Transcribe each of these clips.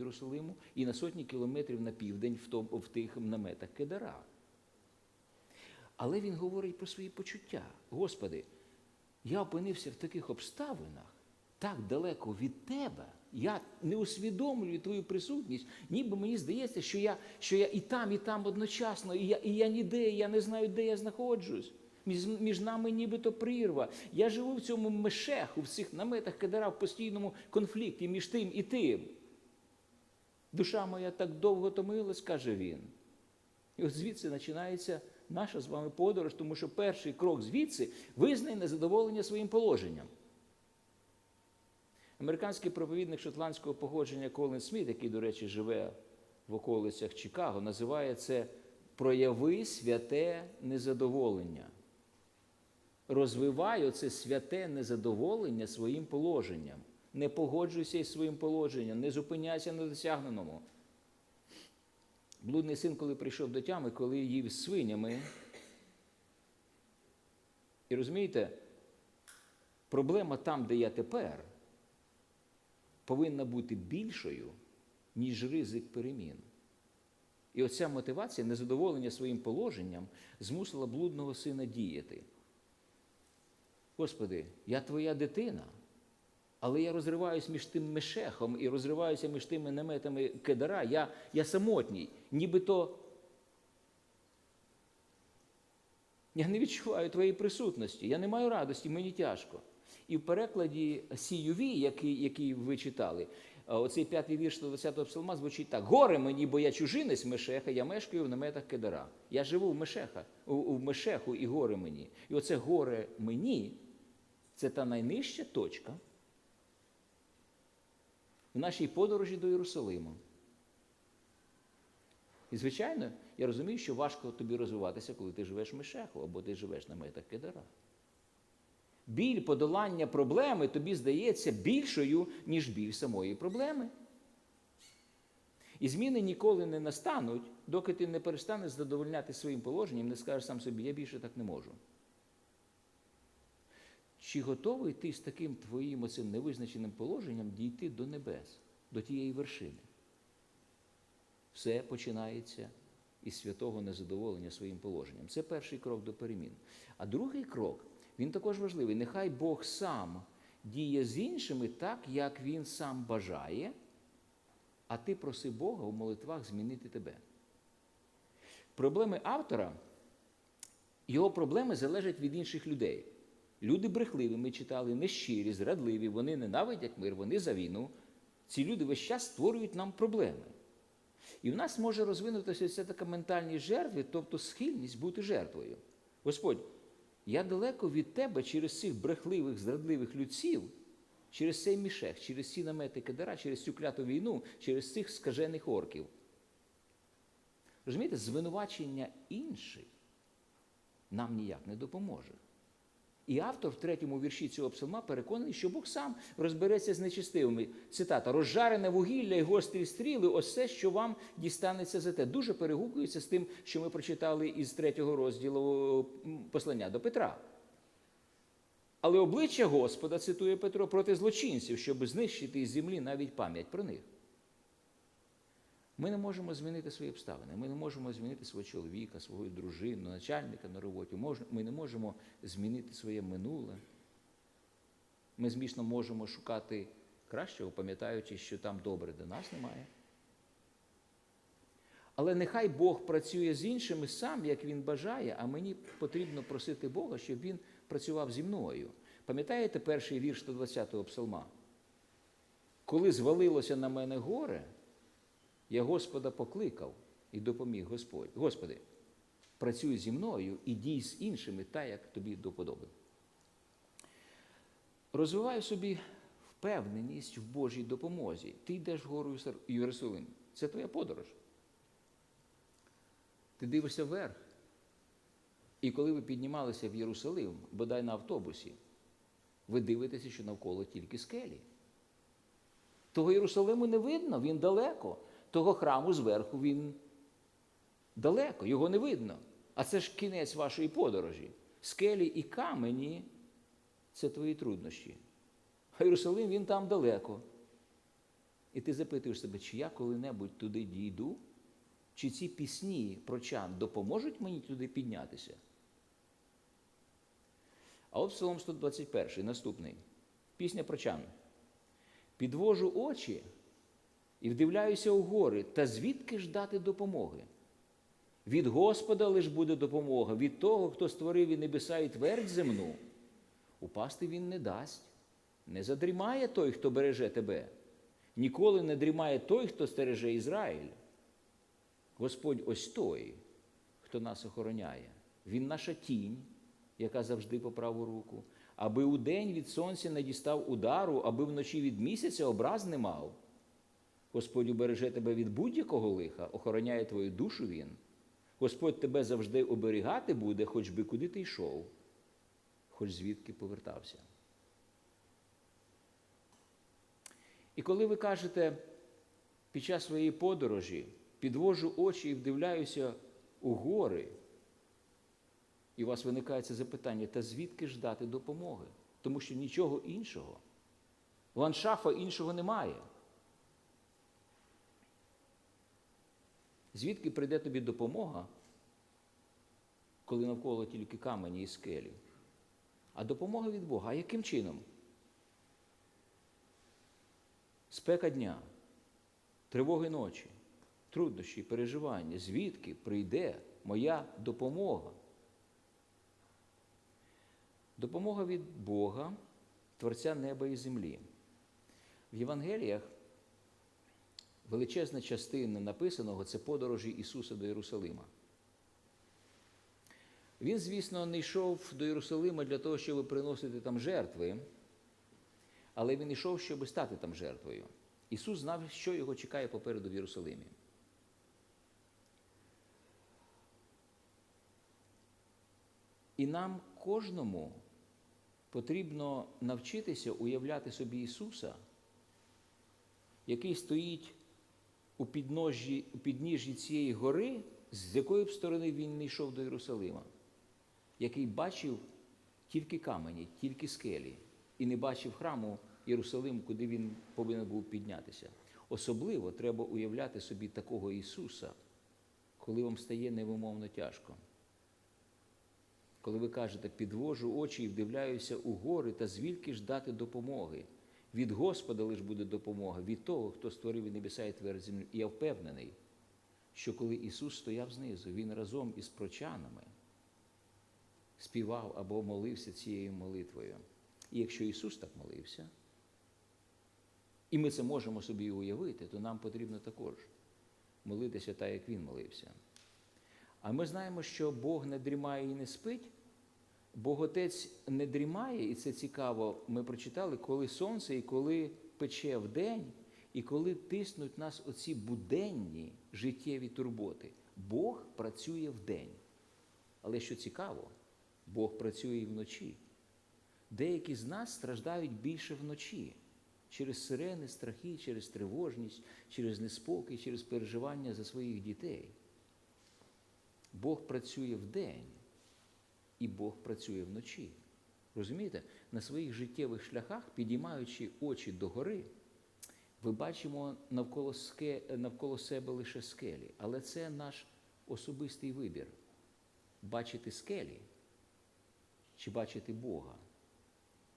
Єрусалиму і на сотні кілометрів на південь в, том, в тих наметах Кедара. Але він говорить про свої почуття. Господи, я опинився в таких обставинах, так далеко від тебе. Я не усвідомлюю твою присутність, ніби мені здається, що я, що я і там, і там одночасно, і я, і я ніде, і я не знаю, де я знаходжусь. Між, між нами нібито прірва. Я живу в цьому мешеху, в цих наметах кедара в постійному конфлікті між тим і тим. Душа моя так довго томилась, каже він. І от звідси починається наша з вами подорож, тому що перший крок звідси визнає незадоволення своїм положенням. Американський проповідник шотландського походження Колін Сміт, який, до речі, живе в околицях Чикаго, називає це прояви святе незадоволення. Розвивай оце святе незадоволення своїм положенням. Не погоджуйся із своїм положенням, не зупиняйся на досягненому. Блудний син, коли прийшов до тями, коли їв з свинями. І розумієте, проблема там, де я тепер, повинна бути більшою, ніж ризик перемін. І оця мотивація, незадоволення своїм положенням, змусила блудного сина діяти. Господи, я твоя дитина, але я розриваюсь між тим мешехом і розриваюся між тими наметами кедара. Я, я самотній, нібито я не відчуваю твоєї присутності, я не маю радості, мені тяжко. І в перекладі CUV, який, який ви читали, оцей п'ятий вірш 20-го псалма звучить так: горе мені, бо я чужинець Мешеха, я мешкаю в наметах Кедара. Я живу в Мешеха, у Мешеху і горе мені. І оце горе мені це та найнижча точка в нашій подорожі до Єрусалиму. І, звичайно, я розумію, що важко тобі розвиватися, коли ти живеш в Мешеху або ти живеш на метах Кедара. Біль подолання проблеми тобі здається більшою, ніж біль самої проблеми. І зміни ніколи не настануть, доки ти не перестанеш задовольняти своїм положенням, не скажеш сам собі, я більше так не можу. Чи готовий ти з таким твоїм оцим невизначеним положенням дійти до небес, до тієї вершини? Все починається із святого незадоволення своїм положенням. Це перший крок до перемін. А другий крок, він також важливий. Нехай Бог сам діє з іншими так, як він сам бажає, а ти проси Бога у молитвах змінити тебе. Проблеми автора, його проблеми залежать від інших людей. Люди брехливі, ми читали, нещирі, зрадливі, вони ненавидять мир, вони за війну. Ці люди весь час створюють нам проблеми. І в нас може розвинутися ця така ментальність жертви, тобто схильність бути жертвою. Господь, я далеко від тебе через цих брехливих, зрадливих людців, через цей мішех, через ці намети кедара, через цю кляту війну, через цих скажених орків. Розумієте, звинувачення інших нам ніяк не допоможе. І автор в третьому вірші цього псалма переконаний, що Бог сам розбереться з нечистивими. Цитата: розжарене вугілля і гострі стріли, ось що вам дістанеться за те. Дуже перегукується з тим, що ми прочитали із третього розділу послання до Петра. Але обличчя Господа, цитує Петро, проти злочинців, щоб знищити із землі навіть пам'ять про них. Ми не можемо змінити свої обставини, ми не можемо змінити свого чоловіка, свою дружину, начальника на роботі. Ми не можемо змінити своє минуле. Ми змісно можемо шукати кращого, пам'ятаючи, що там добре до нас немає. Але нехай Бог працює з іншими сам, як він бажає, а мені потрібно просити Бога, щоб він працював зі мною. Пам'ятаєте перший вірш 120-го псалма? Коли звалилося на мене горе, я Господа покликав і допоміг Господь. Господи, працюй зі мною і дій з іншими так, як тобі доподоби. Розвивай собі впевненість в Божій допомозі. Ти йдеш вгору Єрусалим. Це твоя подорож. Ти дивишся вверх. І коли ви піднімалися в Єрусалим, бодай на автобусі, ви дивитеся, що навколо тільки скелі. Того Єрусалиму не видно, він далеко. Того храму зверху він далеко, його не видно. А це ж кінець вашої подорожі. Скелі і камені це твої труднощі. А Єрусалим він там далеко. І ти запитуєш себе, чи я коли-небудь туди дійду, чи ці пісні прочан допоможуть мені туди піднятися? А от Псалом 121, наступний. Пісня прочан. Підвожу очі і вдивляюся у гори, та звідки ж дати допомоги? Від Господа лиш буде допомога, від того, хто створив і небеса і твердь земну. Упасти він не дасть. Не задрімає той, хто береже тебе. Ніколи не дрімає той, хто стереже Ізраїль. Господь ось той, хто нас охороняє. Він наша тінь, яка завжди по праву руку, аби удень від сонця не дістав удару, аби вночі від місяця образ не мав. Господь убереже тебе від будь-якого лиха, охороняє твою душу Він. Господь тебе завжди оберігати буде, хоч би куди ти йшов, хоч звідки повертався. І коли ви кажете під час своєї подорожі, підвожу очі і вдивляюся у гори, і у вас виникає це запитання, та звідки ж дати допомоги? Тому що нічого іншого, ландшафа іншого немає. Звідки прийде тобі допомога, коли навколо тільки камені і скелі? А допомога від Бога. А яким чином? Спека дня, тривоги ночі, труднощі, переживання. Звідки прийде моя допомога? Допомога від Бога, Творця неба і землі. В Євангеліях величезна частина написаного це подорожі Ісуса до Єрусалима. Він, звісно, не йшов до Єрусалима для того, щоб приносити там жертви, але він йшов, щоб стати там жертвою. Ісус знав, що його чекає попереду в Єрусалимі. І нам кожному потрібно навчитися уявляти собі Ісуса, який стоїть у підножжі, у підніжжі цієї гори, з якої б сторони він не йшов до Єрусалима, який бачив тільки камені, тільки скелі, і не бачив храму Єрусалим, куди він повинен був піднятися. Особливо треба уявляти собі такого Ісуса, коли вам стає невимовно тяжко. Коли ви кажете, підвожу очі і вдивляюся у гори, та звідки ж дати допомоги? Від Господа лиш буде допомога, від того, хто створив і небеса і твердь землю. І я впевнений, що коли Ісус стояв знизу, Він разом із прочанами співав або молився цією молитвою. І якщо Ісус так молився, і ми це можемо собі уявити, то нам потрібно також молитися так, як Він молився. А ми знаємо, що Бог не дрімає і не спить. Бог Отець не дрімає, і це цікаво, ми прочитали, коли сонце і коли пече вдень, і коли тиснуть нас оці буденні життєві турботи. Бог працює вдень. Але що цікаво, Бог працює і вночі. Деякі з нас страждають більше вночі через сирени, страхи, через тривожність, через неспокій, через переживання за своїх дітей. Бог працює вдень, і Бог працює вночі. Розумієте? На своїх життєвих шляхах, підіймаючи очі догори, ви бачимо навколо, ske, навколо себе лише скелі. Але це наш особистий вибір. Бачити скелі чи бачити Бога,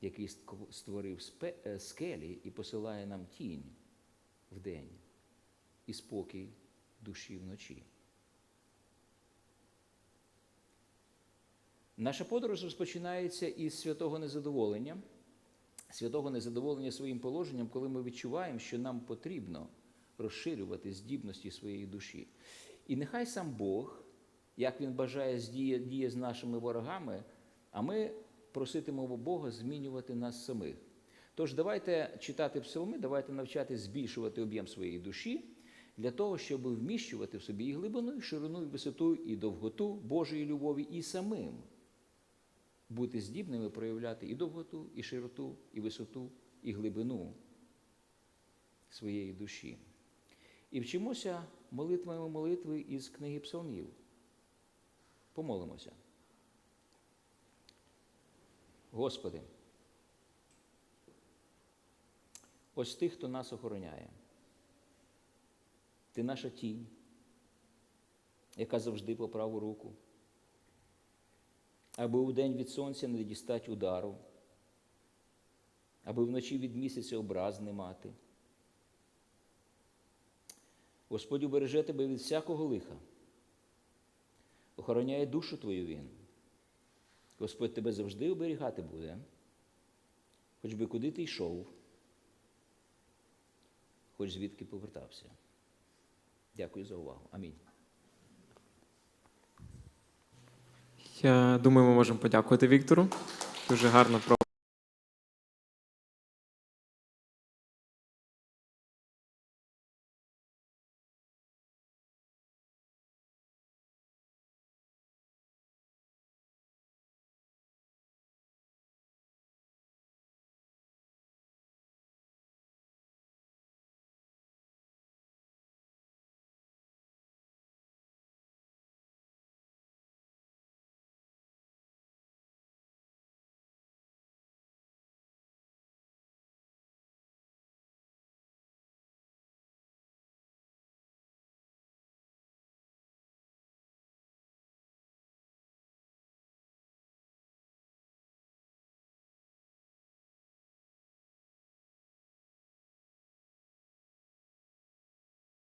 який створив скелі і посилає нам тінь вдень і спокій душі вночі. Наша подорож розпочинається із святого незадоволення, святого незадоволення своїм положенням, коли ми відчуваємо, що нам потрібно розширювати здібності своєї душі. І нехай сам Бог, як Він бажає діє, діє з нашими ворогами, а ми проситимемо Бога змінювати нас самих. Тож давайте читати псалми, давайте навчатись збільшувати об'єм своєї душі для того, щоб вміщувати в собі і глибину, і ширину, і висоту, і довготу Божої любові, і самим бути здібними проявляти і довготу, і широту, і висоту, і глибину своєї душі. І вчимося молитвами молитви із книги Псалмів. Помолимося. Господи, ось тих, хто нас охороняє. Ти наша тінь, яка завжди по праву руку, аби у день від сонця не дістать удару, аби вночі від місяця образ не мати. Господь убереже тебе від всякого лиха, охороняє душу твою він. Господь тебе завжди оберігати буде, хоч би куди ти йшов, хоч звідки повертався. Дякую за увагу. Амінь. Я думаю, ми можемо подякувати Віктору. Дуже гарно про.